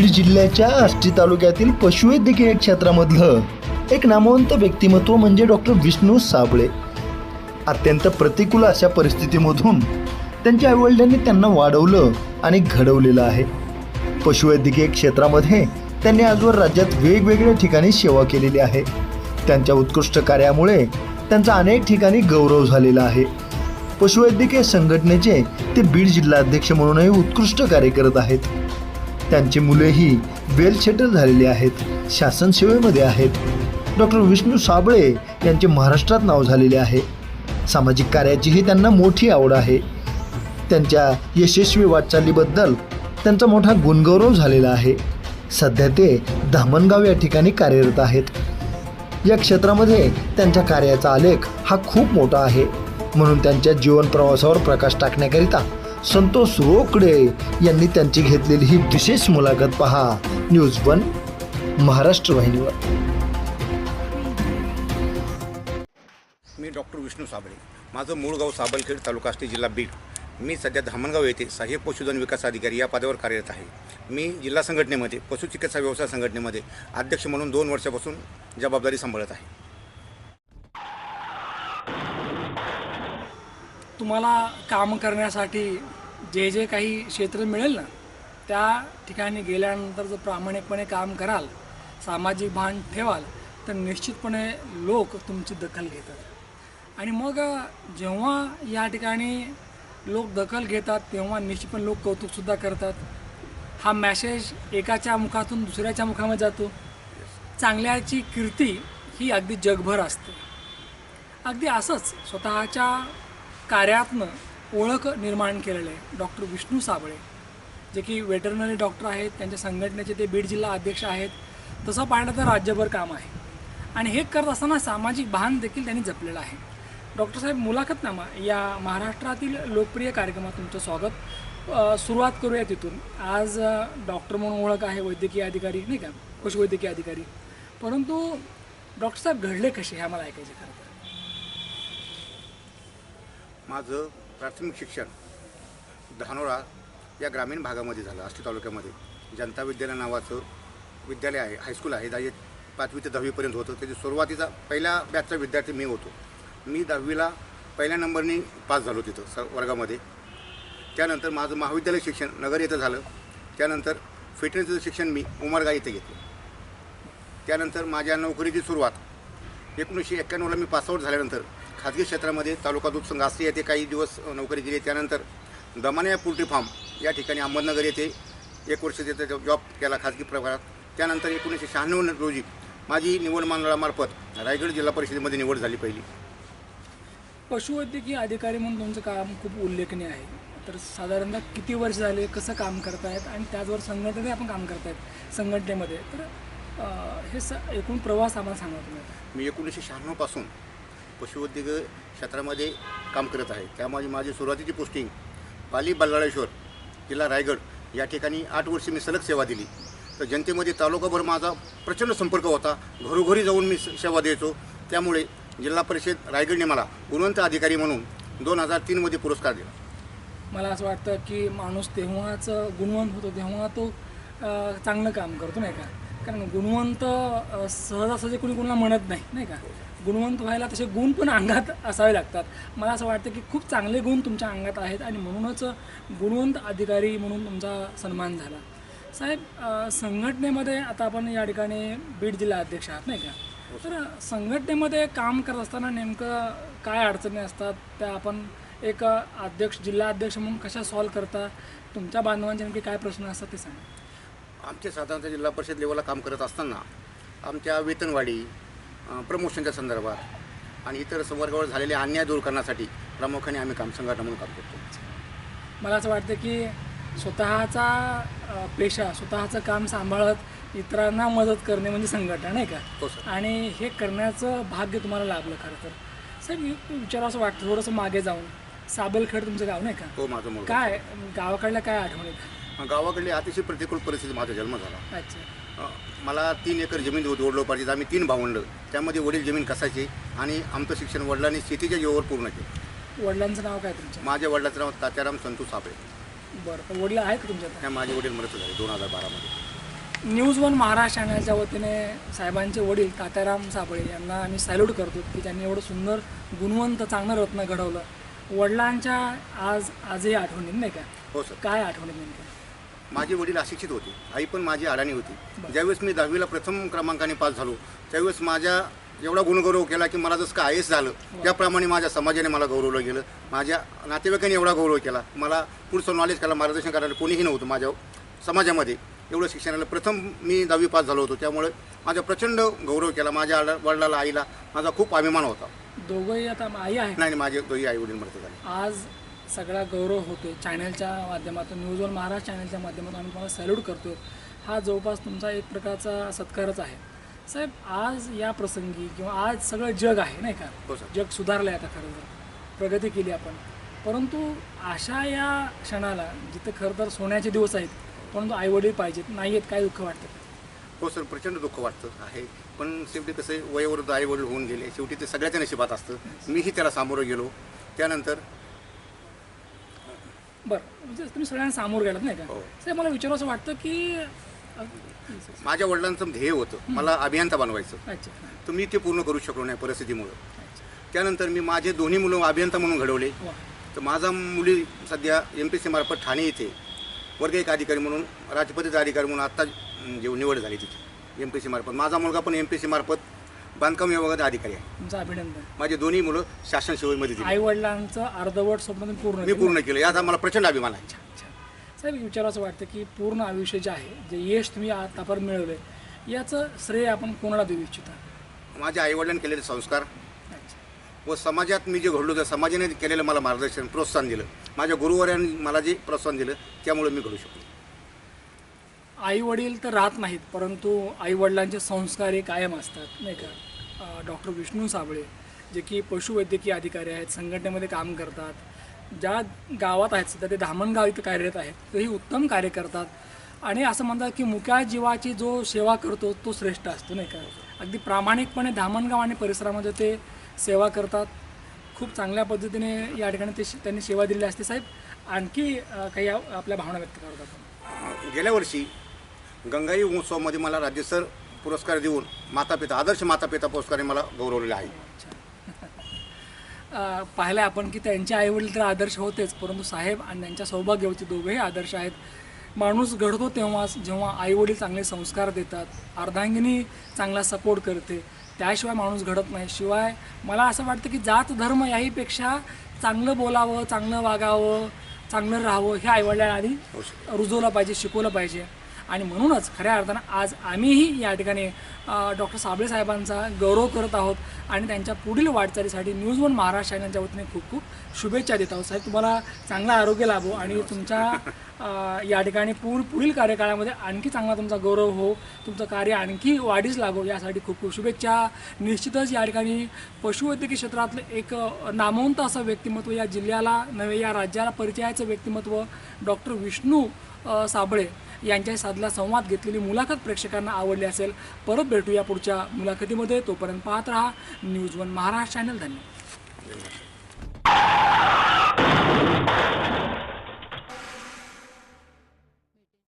बीड जिल्ह्याच्या आष्टी तालुक्यातील पशुवैद्यकीय क्षेत्रामधलं एक नामवंत व्यक्तिमत्व म्हणजे डॉक्टर विष्णू साबळे. अत्यंत प्रतिकूल अशा परिस्थितीमधून त्यांच्या आईवडिलांनी त्यांना वाढवलं आणि घडवलेलं आहे. पशुवैद्यकीय क्षेत्रामध्ये त्यांनी आजवर राज्यात वेगवेगळ्या ठिकाणी सेवा केलेली आहे. त्यांच्या उत्कृष्ट कार्यामुळे त्यांचा अनेक ठिकाणी गौरव झालेला आहे. पशुवैद्यकीय संघटनेचे ते बीड जिल्हाध्यक्ष म्हणूनही उत्कृष्ट कार्य करत आहेत. त्यांची मुलेही वेल सेटल झालेली आहेत शासन सेवेमध्ये आहेत. डॉक्टर विष्णू साबळे यांचे महाराष्ट्रात नाव झालेले आहे. सामाजिक कार्याचीही त्यांना मोठी आवड आहे. त्यांच्या यशस्वी वाटचालीबद्दल त्यांचा मोठा गुणगौरव झालेला आहे. सध्या ते धामणगाव या ठिकाणी कार्यरत आहेत. या क्षेत्रामध्ये त्यांच्या कार्याचा आलेख हा खूप मोठा आहे. म्हणून त्यांच्या जीवन प्रवासावर प्रकाश टाकण्याकरिता संतोष रोकडे यांनी त्यांची घेतलेली ही विशेष मुलाखत पहा. न्यूज वन महाराष्ट्र वाहिनीवर. मी डॉक्टर विष्णू साबळे. माझं मूळ गाव साबलखेड तालुका असते जिल्हा बीड. मी सध्या धामणगाव येथे सहाय्यक पशुधन विकास अधिकारी या पदावर कार्यरत आहे. मी जिल्हा संघटनेमध्ये पशुचिकित्सा व्यवसाय संघटनेमध्ये अध्यक्ष म्हणून दोन वर्षापासून जबाबदारी सांभाळत आहे. तुम्हाला काम करण्यासाठी जे जे काही क्षेत्र मिळेल ना त्या ठिकाणी गेल्यानंतर जर प्रामाणिकपणे काम कराल सामाजिक भान ठेवाल तर निश्चितपणे लोक तुमची दखल घेतात. आणि मग जेव्हा या ठिकाणी लोक दखल घेतात तेव्हा निश्चितपणे लोक कौतुकसुद्धा करतात. हा मॅसेज एकाच्या मुखातून दुसऱ्याच्या मुखामध्ये जातो. चांगल्याची कीर्ती ही अगदी जगभर असते. अगदी असंच स्वतःच्या कार्यातनं ओळख निर्माण केलेलं आहे. डॉक्टर विष्णू साबळे जे की वेटरनरी डॉक्टर आहेत त्यांच्या संघटनेचे ते बीड जिल्हा अध्यक्ष आहेत. तसं पाहिलं तर राज्यभर काम आहे. आणि हे करत असताना सामाजिक भान देखील त्यांनी जपलेलं आहे. डॉक्टर साहेब मुलाखतनामा या महाराष्ट्रातील लोकप्रिय कार्यक्रमात तुमचं स्वागत. सुरुवात करूया तिथून. आज डॉक्टर म्हणून ओळख आहे वैद्यकीय अधिकारी नाही का? पशुवैद्यकीय अधिकारी. परंतु डॉक्टर साहेब घडले कसे? हे आम्हाला ऐकायचे खरं तर. माझं प्राथमिक शिक्षण धानोरा या ग्रामीण भागामध्ये झालं आष्टी तालुक्यामध्ये. जनता विद्यालय नावाचं विद्यालय आहे हायस्कूल आहे. दहावी पाचवी ते दहावीपर्यंत होतं. त्याची सुरुवातीचा पहिल्या बॅचचा विद्यार्थी मी होतो. मी दहावीला पहिल्या नंबरने पास झालो तिथं स वर्गामध्ये. त्यानंतर माझं महाविद्यालय शिक्षण नगर येथं झालं. त्यानंतर फिटनेसचं शिक्षण मी उमरगा येथे घेतलं. त्यानंतर माझ्या नोकरीची सुरुवात एकोणीसशे एक्क्याण्णवला मी पासआउट झाल्यानंतर खाजगी क्षेत्रामध्ये तालुका दूध संघ आष्टी येथे काही दिवस नोकरी केली. त्यानंतर दमाने पोल्ट्री फार्म या ठिकाणी अहमदनगर येथे एक वर्ष तिथे जॉब केला खाजगी प्रकारात त्यानंतर एकोणीसशे शहाण्णव रोजी माझी निवड मंडळामार्फत रायगड जिल्हा परिषदेमध्ये निवड झाली पहिली. पशुवैद्यकीय अधिकारी म्हणून तुमचं काम खूप उल्लेखनीय आहे. तर साधारणतः किती वर्ष झाले कसं काम करतायत आणि त्याचबरोबर संघटनेत आपण काम करतायत संघटनेमध्ये. तर हे स एकूण प्रवास आम्हाला सांगा तुम्ही. मी एकोणीसशे शहाण्णवपासून पशुवैद्यकीय क्षेत्रामध्ये काम करत आहे. त्यामध्ये माझी सुरुवातीची पोस्टिंग पाली बल्लाळेश्वर जिल्हा रायगड या ठिकाणी आठ वर्ष मी सलग सेवा दिली. तर जनतेमध्ये तालुकाभर माझा प्रचंड संपर्क होता. घरोघरी जाऊन मी स- सेवा द्यायचो. त्यामुळे जिल्हा परिषद रायगडने मला गुणवंत अधिकारी म्हणून दोन हजार तीनमध्ये पुरस्कार दिला. मला असं वाटतं की माणूस तेव्हाच गुणवंत होतो तेव्हा तो चांगलं काम करतो नाही का? कारण गुणवंत सहजासहजी कोणी कोणाला म्हणत नाही नाही का? गुणवंत व्हायला तसे गुण पण अंगात असावे लागतात. मला असं वाटतं की खूप चांगले गुण तुमच्या अंगात आहेत आणि म्हणूनच गुणवंत अधिकारी म्हणून तुमचा सन्मान झाला. साहेब संघटनेमध्ये आता आपण या ठिकाणी बीड जिल्हा अध्यक्ष आहात नाही का? तर संघटनेमध्ये काम करत असताना नेमकं काय अडचणी असतात? त्या आपण एक अध्यक्ष जिल्हा अध्यक्ष म्हणून कशा सॉल्व करता? तुमच्या बांधवांचे नेमके काय प्रश्न असतात ते सांगा. आमचे साधारणतः जिल्हा परिषद लेवलला काम करत असताना आमच्या वेतनवाढी प्रमोशनच्या संदर्भात आणि इतर संवर्गावर झालेले अन्याय दूर करण्यासाठी प्रामुख्याने आम्ही काम संघटना म्हणून काम करतो. मला असं वाटतं की स्वतःचा पेशा स्वतःचं काम सांभाळत इतरांना मदत करणे म्हणजे संघटना नाही का? हो सर. आणि हे करण्याचं भाग्य तुम्हाला लाभलं खरं तर. साहेब मी विचार असं वाटतं थोडंसं मागे जाऊन. साबलखेड तुमचं गाव नाही का? हो माझं काय गावाकडल्या काय आठवणी? गावाकडली अतिशय प्रतिकूल परिस्थिती माझा जन्म झाला. अच्छा. मला तीन एकर जमीन होती वडलोपार्जित आम्ही तीन भावंड त्यामध्ये वडील जमीन कसायचे आणि आमचं शिक्षण वडिलांनी शेतीच्या जीवावर पूर्ण केलं. वडिलांचं नाव काय तुमचं? माझ्या वडिलाचं नाव तात्याराम संतू साबळे. बरं पण वडील आहेत का तुमच्या त्या माझे वडील मरत झाले दोन हजार बारामध्ये न्यूज वन महाराष्ट्र चॅनलच्या वतीने साहेबांचे वडील तात्याराम साबळे यांना आम्ही सॅल्यूट करतो की त्यांनी एवढं सुंदर गुणवंत चांगलं रत्न घडवलं. वडिलांच्या आज आजही आठवणीत नाही का? हो सर. काय आठवणीत नेमकं? माझे वडील अशिक्षित होते आई पण माझी अडाणी होती. ज्यावेळेस मी दहावीला प्रथम क्रमांकाने पास झालो त्यावेळेस माझ्या एवढा गुणगौरव केला की मला जसं का आय एस झालं त्याप्रमाणे माझ्या समाजाने मला गौरवलं गेलं. माझ्या नातेवाईकांनी एवढा गौरव केला. मला पुढचं नॉलेज करायला मार्गदर्शन करायला कोणीही नव्हतं माझ्या समाजामध्ये. एवढं शिक्षणाला प्रथम मी दहावी पास झालो होतो. त्यामुळे माझा प्रचंड गौरव केला. माझ्या वडिलाला आईला माझा खूप अभिमान होता. दोघंही आता आई आहे नाही माझे दोन्ही आई वडील मरते झाले. आज सगळा गौरव होतोय चॅनलच्या माध्यमातून न्यूज वन महाराष्ट्र चॅनलच्या माध्यमातून आम्ही तुम्हाला सॅल्यूट करतो हा जवळपास तुमचा एक प्रकारचा सत्कारच आहे. साहेब आज या प्रसंगी किंवा आज सगळं जग आहे नाही का? हो सर जग सुधारलं आहे आता खरं तर. प्रगती केली आपण. परंतु अशा या क्षणाला जिथं खरं तर सोन्याचे दिवस आहेत परंतु आईवडील पाहिजेत नाही आहेत काय दुःख वाटतं? हो सर प्रचंड दुःख वाटतं आहे. पण शेवटी कसं आहे, वयोवृद्ध आई वडील होऊन गेले. शेवटी ते सगळ्याच्या नशिबात असतं. मीही त्याला सामोरं गेलो. त्यानंतर बरं. म्हणजे तुम्ही सगळ्यांना सामोर गेलात नाही का? हो. साहेब मला विचारू असं वाटतं की अ, माझ्या वडिलांचं ध्येय होतं. मला अभियंता बनवायचं. अच्छा. तर मी ते पूर्ण करू शकलो नाही परिस्थितीमुळं. अच्छा. त्यानंतर मी माझे दोन्ही मुलं अभियंता म्हणून घडवले. वा. तर माझा मुली सध्या एम पी सी मार्फत ठाणे येथे वर्ग एक अधिकारी म्हणून राजपतीचा अधिकारी म्हणून आत्ता जे निवड झाली तिची एम पी सी मार्फत. माझा मुलगा पण एम पी सी मार्फत बांधकाम विभागाचा अधिकारी आहे. तुमचं अभिनंदन. माझे दोन्ही मुलं शासन सेवेमध्ये दिली. आई वडिलांचं अर्धवट स्वप्न तुम्ही पूर्ण मी केलं. पूर्ण केलं. याचा मला प्रचंड अभिमान आहे. अच्छा साहेब एक विचार असं वाटतं की पूर्ण आयुष्य जे आहे जे यश तुम्ही आतापर्यंत मिळवलंय याचं श्रेय आपण कोणाला देऊ इच्छिता? माझ्या आईवडिलांनी केलेले संस्कार अच्छा. व समाजात मी जे घडलो तर समाजाने केलेलं मला मार्गदर्शन प्रोत्साहन दिलं. माझ्या गुरुवारांनी मला जे प्रोत्साहन दिलं त्यामुळे मी घडू शकलो. आई वडील तर राहत नाहीत परंतु आई वडिलांचे संस्कार हे कायम असतात नाही का? डॉक्टर विष्णू साबळे जे की पशुवैद्यकीय अधिकारी आहेत संघटनेमध्ये काम करतात ज्या गावात आहेत सध्या ते धामणगाव इथं कार्यरत आहेत तेही उत्तम कार्य करतात. आणि असं म्हणतात की मुक्या जीवाची जो सेवा करतो तो श्रेष्ठ असतो नाही का? अगदी प्रामाणिकपणे धामणगाव आणि परिसरामध्ये ते सेवा करतात. खूप चांगल्या पद्धतीने या ठिकाणी ते त्यांनी सेवा दिलेली असते. साहेब आणखी काही आपल्या भावना व्यक्त करतात गेल्या वर्षी गंगाई महोत्सवामध्ये मला राज्यसर पुरस्कार देऊन मातापिता आदर्श मातापिता पुरस्काराने मला गौरवलेलं आहे. पाहिलं आपण की त्यांचे आईवडील तर आदर्श होतेच परंतु साहेब आणि त्यांच्या सौभाग्यवती दोघेही आदर्श आहेत. माणूस घडतो तेव्हाच जेव्हा आईवडील चांगले संस्कार देतात अर्धांगिनी चांगला सपोर्ट करते त्याशिवाय माणूस घडत नाही. शिवाय मला असं वाटतं की जात धर्म याहीपेक्षा चांगलं बोलावं चांगलं वागावं चांगलं राहावं हे आईवडिलांना आधी रुजवलं पाहिजे शिकवलं पाहिजे. आणि म्हणूनच खऱ्या अर्थानं आज आम्हीही या ठिकाणी डॉक्टर साबळे साहेबांचा गौरव करत आहोत आणि त्यांच्या पुढील वाटचालीसाठी न्यूज वन महाराष्ट्र चॅनलच्या वतीने खूप खूप शुभेच्छा देत आहोत. साहेब तुम्हाला चांगलं आरोग्य लाभो आणि तुमच्या या ठिकाणी पूर पुढील कार्यकाळामध्ये आणखी चांगला तुमचा गौरव हो तुमचं कार्य आणखी वाढीस लागो यासाठी खूप खूप शुभेच्छा. निश्चितच या ठिकाणी पशुवैद्यकीय क्षेत्रातलं एक नामवंत असं व्यक्तिमत्व या जिल्ह्याला नव्हे या राज्याला परिचयाचं व्यक्तिमत्व डॉक्टर विष्णू साबळे यांच्या साधला संवाद घेतलेली मुलाखत प्रेक्षकांना आवडली असेल परत भेटूया पुढच्या मुलाखतीमध्ये. तोपर्यंत पाहत राहा न्यूज वन महाराष्ट्र चॅनल. धन्यवाद.